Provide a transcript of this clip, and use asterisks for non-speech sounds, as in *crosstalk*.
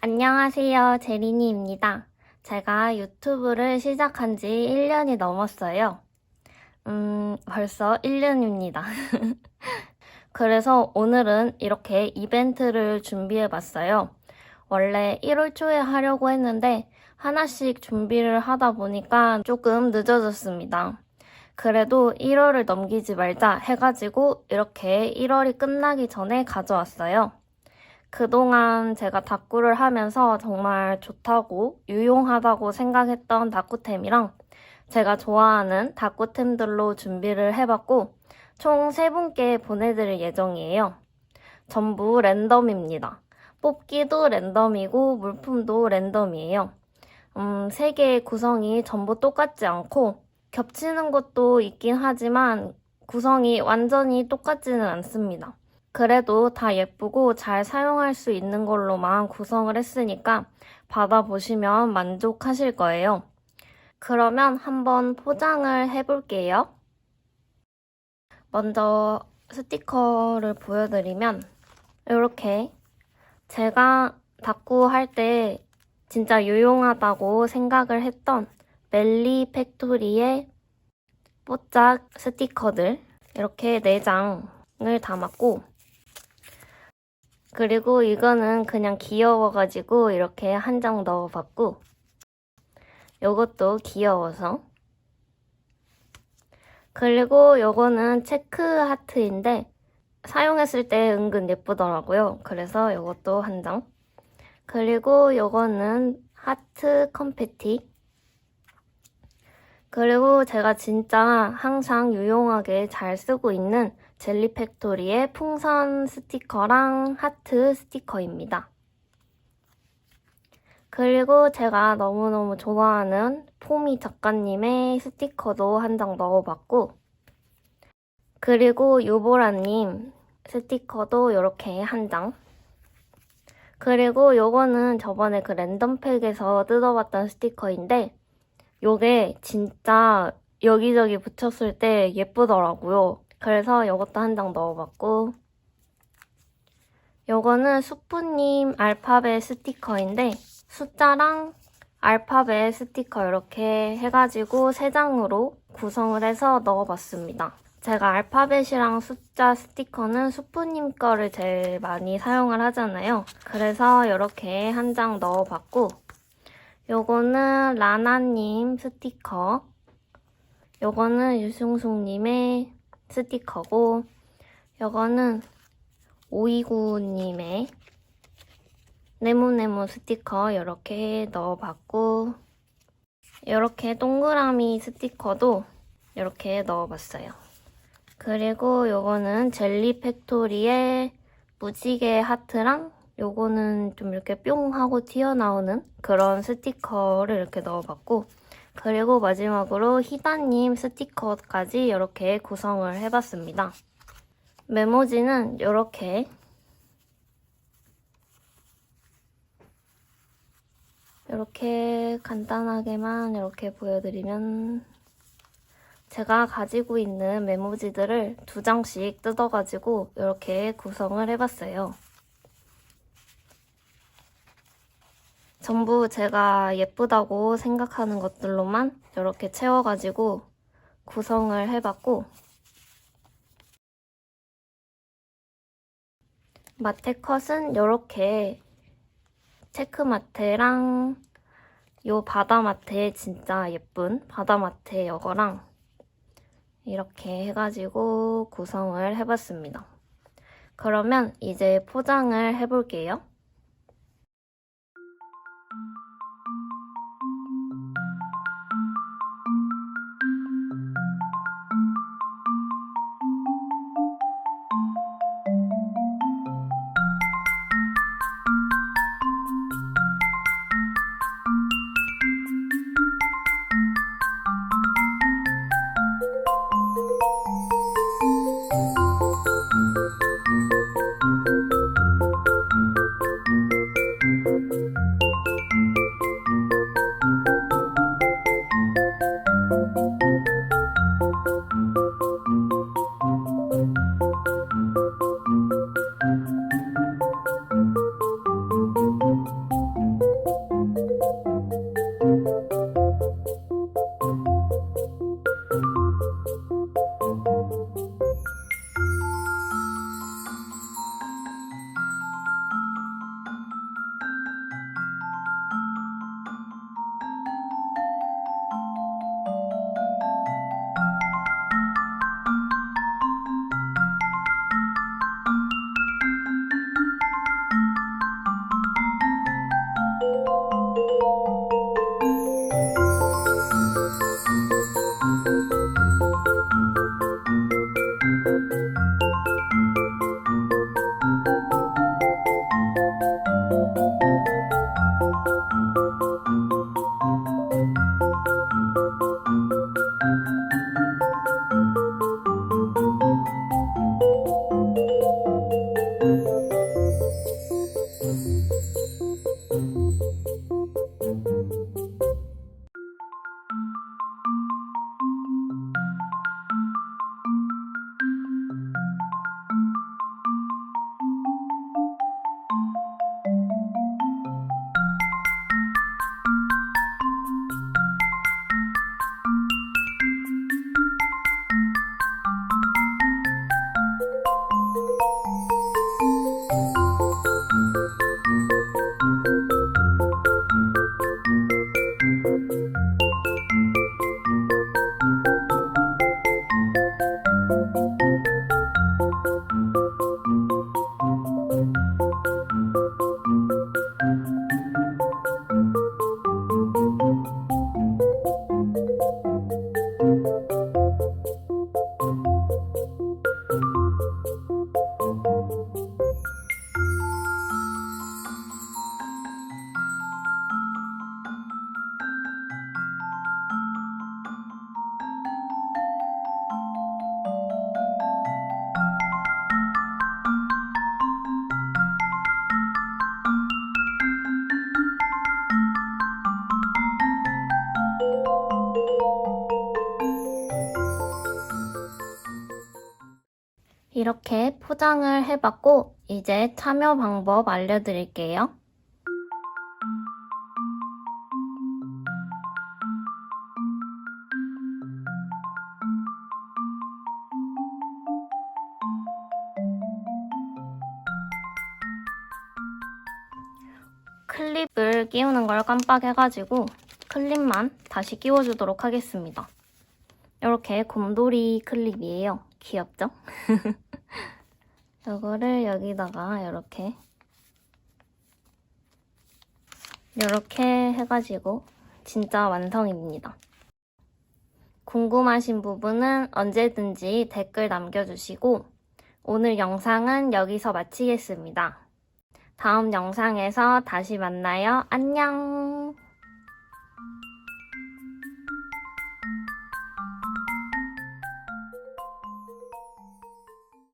안녕하세요. 제리니입니다. 제가 유튜브를 시작한 지 1년이 넘었어요. 음, 벌써 1년입니다. *laughs* 그래서 오늘은 이렇게 이벤트를 준비해 봤어요. 원래 1월 초에 하려고 했는데 하나씩 준비를 하다 보니까 조금 늦어졌습니다. 그래도 1월을 넘기지 말자 해가지고 이렇게 1월이 끝나기 전에 가져왔어요. 그동안 제가 다꾸를 하면서 정말 좋다고 유용하다고 생각했던 다꾸템이랑 제가 좋아하는 다꾸템들로 준비를 해봤고 총 3분께 보내드릴 예정이에요. 전부 랜덤입니다. 뽑기도 랜덤이고 물품도 랜덤이에요. 음, 3개의 구성이 전부 똑같지 않고 겹치는 것도 있긴 하지만 구성이 완전히 똑같지는 않습니다. 그래도 다 예쁘고 잘 사용할 수 있는 걸로만 구성을 했으니까 받아보시면 만족하실 거예요. 그러면 한번 포장을 해볼게요. 먼저 스티커를 보여드리면 이렇게 제가 다꾸 할 때 진짜 유용하다고 생각을 했던 멜리 팩토리의 뽀짝 스티커들 이렇게 4장을 담았고 그리고 이거는 그냥 귀여워가지고 이렇게 한 장 넣어봤고 요것도 귀여워서 그리고 요거는 체크 하트인데 사용했을 때 은근 예쁘더라고요. 그래서 요것도 한 장. 그리고 요거는 하트 컴패티. 그리고 제가 진짜 항상 유용하게 잘 쓰고 있는 젤리 팩토리의 풍선 스티커랑 하트 스티커입니다. 그리고 제가 너무너무 좋아하는 포미 작가님의 스티커도 한 장 넣어봤고, 그리고 유보라님 스티커도 이렇게 한 장. 그리고 요거는 저번에 그 랜덤팩에서 뜯어봤던 스티커인데, 요게 진짜 여기저기 붙였을 때 예쁘더라고요. 그래서 요것도 한 장 넣어봤고, 요거는 수프님 알파벳 스티커인데, 숫자랑 알파벳 스티커 이렇게 해가지고 세 장으로 구성을 해서 넣어봤습니다. 제가 알파벳이랑 숫자 스티커는 수프님 거를 제일 많이 사용을 하잖아요. 그래서 이렇게 한 장 넣어봤고, 요거는 라나님 스티커, 요거는 유승숙님의 스티커고, 요거는 오이구님의 네모네모 스티커 이렇게 넣어봤고 이렇게 동그라미 스티커도 이렇게 넣어봤어요. 그리고 요거는 젤리 팩토리의 무지개 하트랑 요거는 좀 이렇게 뿅 하고 튀어나오는 그런 스티커를 이렇게 넣어봤고 그리고 마지막으로 희다님 스티커까지 이렇게 구성을 해봤습니다. 메모지는 이렇게 이렇게 간단하게만 이렇게 보여드리면 제가 가지고 있는 메모지들을 두 장씩 뜯어가지고 이렇게 구성을 해봤어요. 전부 제가 예쁘다고 생각하는 것들로만 이렇게 채워가지고 구성을 해봤고 마테 컷은 이렇게 체크마테랑 요 바다마테 진짜 예쁜 바다마테 이거랑 이렇게 해가지고 구성을 해봤습니다. 그러면 이제 포장을 해볼게요. 이렇게 포장을 해봤고, 이제 참여 방법 알려드릴게요. 클립을 끼우는 걸 깜빡해가지고 클립만 다시 끼워주도록 하겠습니다. 이렇게 곰돌이 클립이에요. 귀엽죠? *laughs* 이거를 여기다가 이렇게 이렇게 해가지고 진짜 완성입니다. 궁금하신 부분은 언제든지 댓글 남겨주시고 오늘 영상은 여기서 마치겠습니다. 다음 영상에서 다시 만나요. 안녕!